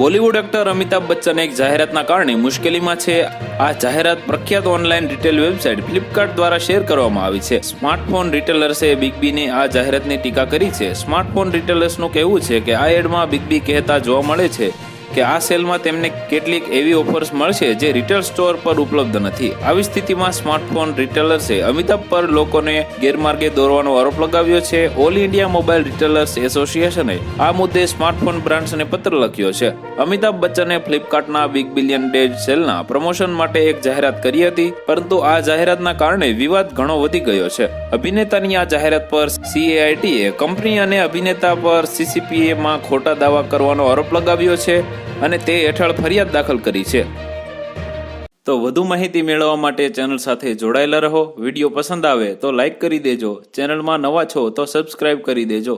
Bollywood actor Amitabh Bachchan એક જાહેરાતના કારણે મુશ્કેલીમાં છે. આ જાહેરાત પ્રખ્યાત ઓનલાઈન રિટેલ વેબસાઇટ ફ્લિપકાર્ટ દ્વારા શેર કરવામાં આવી છે. સ્માર્ટફોન રિટેલર્સે બિગ બીની આ જાહેરાતની ટીકા કરી છે. સ્માર્ટફોન રિટેલર્સનું કહેવું છે કે આ એડમાં બિગ બી કહેતા જોવા મળે છે. કે આ સેલમાં તેમને કેટલીક એવી ઓફર્સ મળશે જે રિટેલ સ્ટોર પર ઉપલબ્ધ નથી. આવી સ્થિતિમાં સ્માર્ટફોન રિટેલર્સે અમિતાભ પર લોકોને ગેરમાર્ગે દોરવાનો આરોપ લગાવ્યો છે. ઓલ ઇન્ડિયા મોબાઈલ રિટેલર્સ એસોસિએશને આ મુદ્દે સ્માર્ટફોન બ્રાન્ડ્સને પત્ર લખ્યો છે. અમિતાભ બચ્ચને ફ્લિપકાર્ટના બિગ બિલિયન ડે સેલના પ્રમોશન માટે એક જાહેરાત કરી હતી, પરંતુ આ જાહેરાતના કારણે વિવાદ ઘણો વધી ગયો છે. અભિનેતાની આ જાહેરાત પર સીએઆઈટીએ કંપની અને અભિનેતા પર સીસીપીએમાં ખોટા દાવા કરવાનો આરોપ લગાવ્યો છે. અને તે હેઠળ ફરિયાદ દાખલ કરી છે. તો વધુ માહિતી મેળવવા માટે ચેનલ સાથે જોડાયેલા રહો. વીડિયો પસંદ આવે તો લાઈક કરી દેજો. ચેનલમાં નવા છો તો સબસ્ક્રાઇબ કરી દેજો.